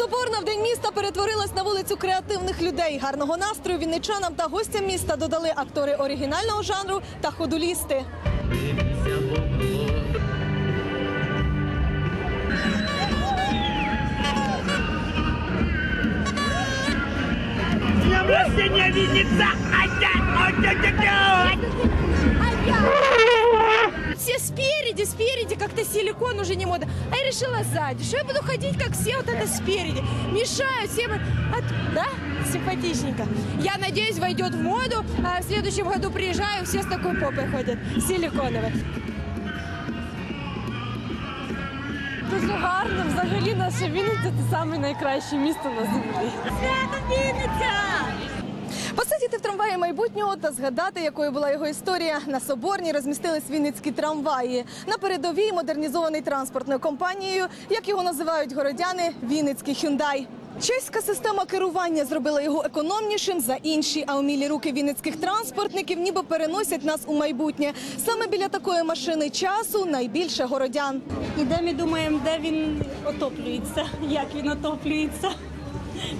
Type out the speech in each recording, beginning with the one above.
Соборна в день міста перетворилась на вулицю креативних людей. Гарного настрою вінничанам та гостям міста додали актори оригінального жанру та ходулісти. Винница! Все спереди, спереди, как-то силикон уже не мода. А я решила сзади. Что я буду ходить, как все вот это спереди? Мешают всем. От... Да? Симпатичненько. Я надеюсь, войдет в моду. А в следующем году приезжаю, все с такой попой ходят. Силиконовой. Дуже гарно. Взагалі наша Вінниця це саме найкраще місто на землі. Посидіти в трамваї майбутнього та згадати, якою була його історія. На Соборній розмістились вінницькі трамваї. На передовій модернізований транспортною компанією, як його називають городяни, Вінницький Hyundai. Чеська система керування зробила його економнішим за інші, а умілі руки вінницьких транспортників ніби переносять нас у майбутнє. Саме біля такої машини часу найбільше городян. І думаємо, де він отоплюється, як він отоплюється.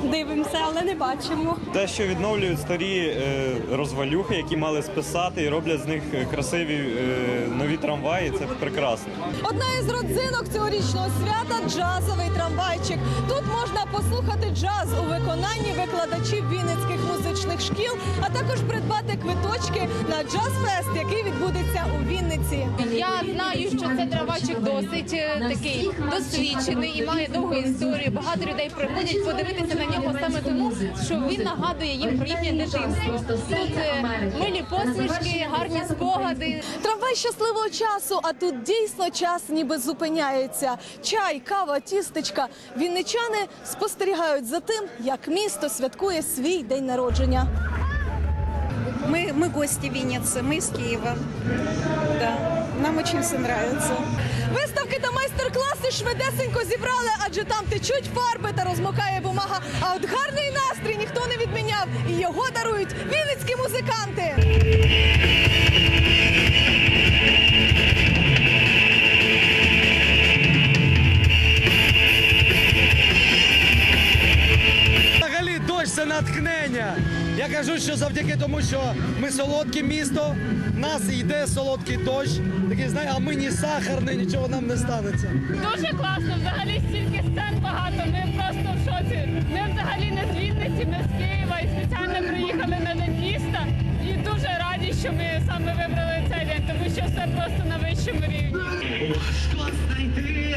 Дивимося, але не бачимо. Те, що відновлюють старі е, розвалюхи, які мали списати і роблять з них е, красиві е, нові трамваї, це прекрасно. Одна із родзинок цьогорічного свята джазовий трамвайчик. Тут можна послухати джаз у виконанні викладачів вінницьких музичних шкіл, а також придбати квиточки на джаз-фест, який відбудеться у Вінниці. Я знаю, що це трамвайчик досить такий досвідчений і має довгу історію. Багато людей приходять подивитися на нього саме тому, що він нагадує їм про їхнє дитинство. Тут е, милі посмішки, гарні спогади. Трамвай щасливого часу, а тут дійсно час ніби зупиняється. Чай, кава, тістечка. Вінничани спостерігають за тим, як місто святкує свій день народження. Мы, мы гости Винницы, мы из Киева. Да, нам очень все нравится. Виставки та майстер-класи швидесенько зібрали, адже там течуть фарби та розмокає бумага. А от гарний настрій ніхто не відміняв, і його дарують вінницькі музиканти. Взагалі дощ це натхнення. Я кажу, що завдяки тому, що ми солодке місто, в нас йде солодкий дощ, такий знає, а ми ні сахарний, нічого нам не станеться. Дуже класно, взагалі стільки сцен багато. Ми просто в шоці. Ми взагалі не з Вінниці, ми з Києва і спеціально приїхали на день міста. І дуже раді, що ми саме вибрали цей день, тому що все просто на вищому рівні. Важко знайти